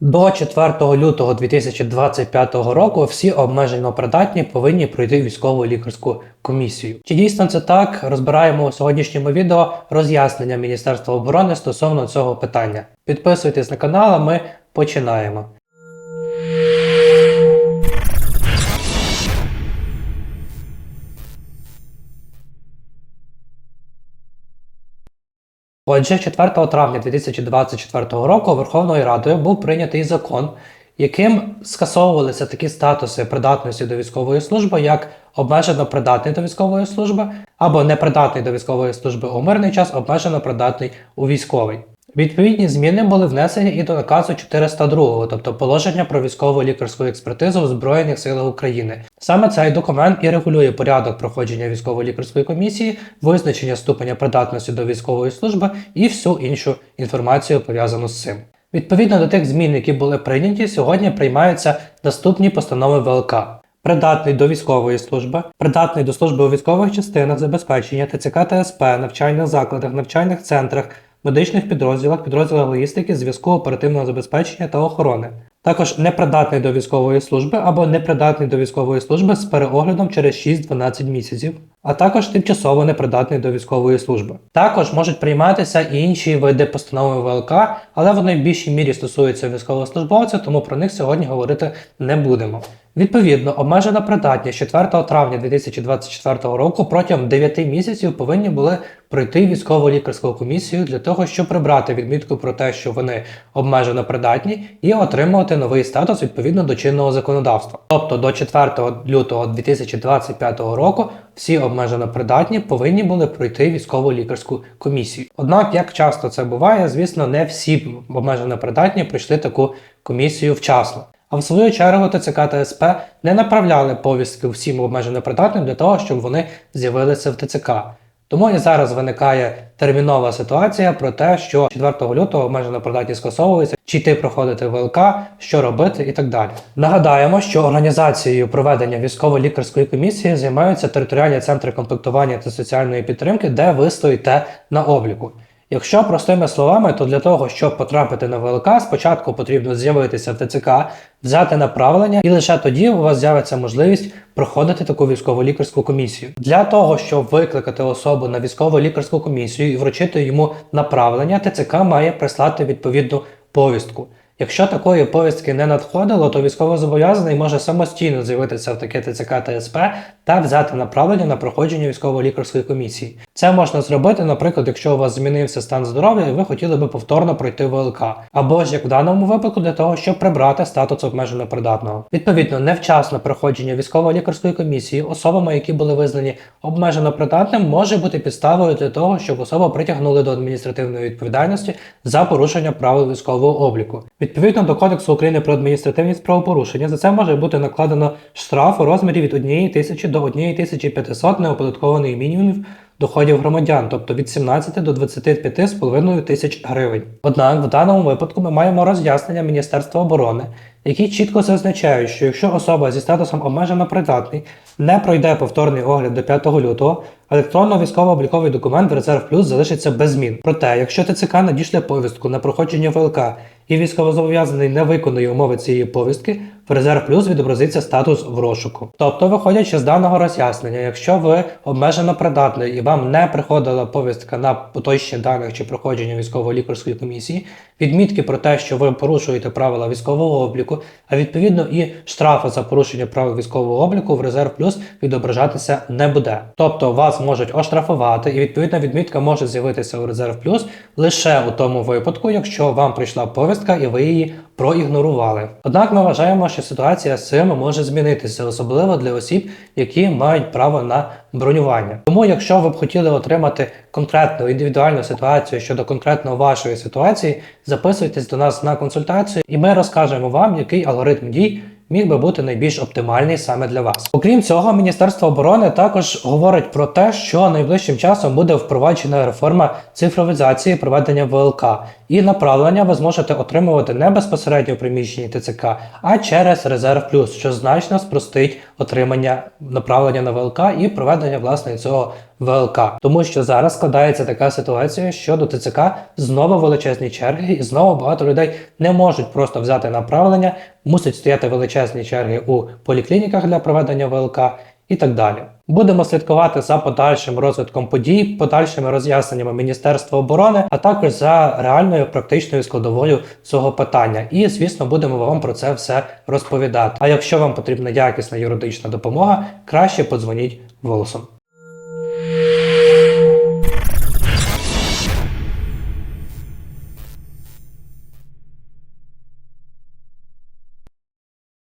До 4 лютого 2025 року всі обмежено придатні повинні пройти військову лікарську комісію. Чи дійсно це так? Розбираємо у сьогоднішньому відео роз'яснення Міністерства оборони стосовно цього питання. Підписуйтесь на канал, а ми починаємо. Отже, 4 травня 2024 року Верховною Радою був прийнятий закон, яким скасовувалися такі статуси придатності до військової служби, як обмежено придатний до військової служби або непридатний до військової служби у мирний час, обмежено придатний у військовий. Відповідні зміни були внесені і до наказу 402, тобто положення про військову лікарську експертизу в Збройних силах України. Саме цей документ і регулює порядок проходження військової лікарської комісії, визначення ступеня придатності до військової служби і всю іншу інформацію пов'язану з цим. Відповідно до тих змін, які були прийняті, сьогодні приймаються наступні постанови ВЛК. Придатний до військової служби, придатний до служби у військових частинах забезпечення ТЦК та СП, навчальних закладах, навчальних центрах, медичних підрозділах, підрозділах логістики, зв'язку оперативного забезпечення та охорони. Також непридатний до військової служби або непридатний до військової служби з переоглядом через 6-12 місяців, а також тимчасово непридатний до військової служби. Також можуть прийматися і інші види постанови ВЛК, але вони в більшій мірі стосуються військовослужбовців, тому про них сьогодні говорити не будемо. Відповідно, обмежена придатність 4 травня 2024 року протягом 9 місяців повинні були пройти військово лікарську комісію для того, щоб прибрати відмітку про те, що вони обмежено придатні, і отримувати новий статус відповідно до чинного законодавства. Тобто до 4 лютого 2025 року всі обмежено придатні повинні були пройти військово лікарську комісію. Однак, як часто це буває, звісно, не всі обмежено придатні пройшли таку комісію вчасно. А в свою чергу ТЦК та СП не направляли повістки всім обмежено придатним для того, щоб вони з'явилися в ТЦК. Тому і зараз виникає термінова ситуація про те, що 4 лютого обмежено придатні скасовуються, чи йти проходити ВЛК, що робити і так далі. Нагадаємо, що організацією проведення військово-лікарської комісії займаються територіальні центри комплектування та соціальної підтримки, де ви стоїте на обліку. Якщо простими словами, то для того, щоб потрапити на ВЛК, спочатку потрібно з'явитися в ТЦК, взяти направлення, і лише тоді у вас з'явиться можливість проходити таку військово-лікарську комісію. Для того, щоб викликати особу на військово-лікарську комісію і вручити йому направлення, ТЦК має прислати відповідну повістку. Якщо такої повістки не надходило, то військовозобов'язаний може самостійно з'явитися в таке ТЦК та СП та взяти направлення на проходження військово-лікарської комісії. Це можна зробити, наприклад, якщо у вас змінився стан здоров'я і ви хотіли би повторно пройти ВЛК, або ж як в даному випадку для того, щоб прибрати статус обмежено придатного. Відповідно, невчасне проходження військово-лікарської комісії особами, які були визнані обмежено придатним, може бути підставою для того, щоб особу притягнули до адміністративної відповідальності за порушення правил військового обліку. Відповідно до Кодексу України про адміністративні правопорушення, за це може бути накладено штраф у розмірі від 1 тисячі до 1500 неоподаткованих мінімумів доходів громадян, тобто від 17 до 25,5 тисяч гривень. Однак в даному випадку ми маємо роз'яснення Міністерства оборони, які чітко зазначають, що якщо особа зі статусом обмежено придатний не пройде повторний огляд до 5 лютого, електронно військово-обліковий документ в резерв плюс залишиться без змін. Проте, якщо ТЦК надішле повістку на проходження ВЛК і військовозобов'язаний не виконує умови цієї повістки, в резерв плюс відобразиться статус в розшуку. Тобто, виходячи з даного роз'яснення, якщо ви обмежено придатний і вам не приходила повістка на поточні даних чи проходження військово-лікарської комісії, відмітки про те, що ви порушуєте правила військового обліку, а відповідно і штрафи за порушення правил військового обліку в резерв плюс відображатися не буде. Тобто вас можуть оштрафувати, і відповідна відмітка може з'явитися у резерв плюс лише у тому випадку, якщо вам прийшла повістка і ви її проігнорували. Однак ми вважаємо, що ситуація з цим може змінитися, особливо для осіб, які мають право на бронювання. Тому, якщо ви б хотіли отримати конкретну індивідуальну ситуацію щодо конкретно вашої ситуації, записуйтесь до нас на консультацію, і ми розкажемо вам, який алгоритм дій. Міг би бути найбільш оптимальний саме для вас. Окрім цього, Міністерство оборони також говорить про те, що найближчим часом буде впроваджена реформа цифровізації проведення ВЛК, і направлення ви зможете отримувати не безпосередньо в приміщенні ТЦК, а через резерв плюс, що значно спростить отримання направлення на ВЛК і проведення. власне цього ВЛК, тому що зараз складається така ситуація, що до ТЦК знову величезні черги, і знову багато людей не можуть просто взяти направлення, мусять стояти величезні черги у поліклініках для проведення ВЛК і так далі. Будемо слідкувати за подальшим розвитком подій, подальшими роз'ясненнями Міністерства оборони, а також за реальною практичною складовою цього питання. І, звісно, будемо вам про це все розповідати. А якщо вам потрібна якісна юридична допомога, краще подзвоніть голосом.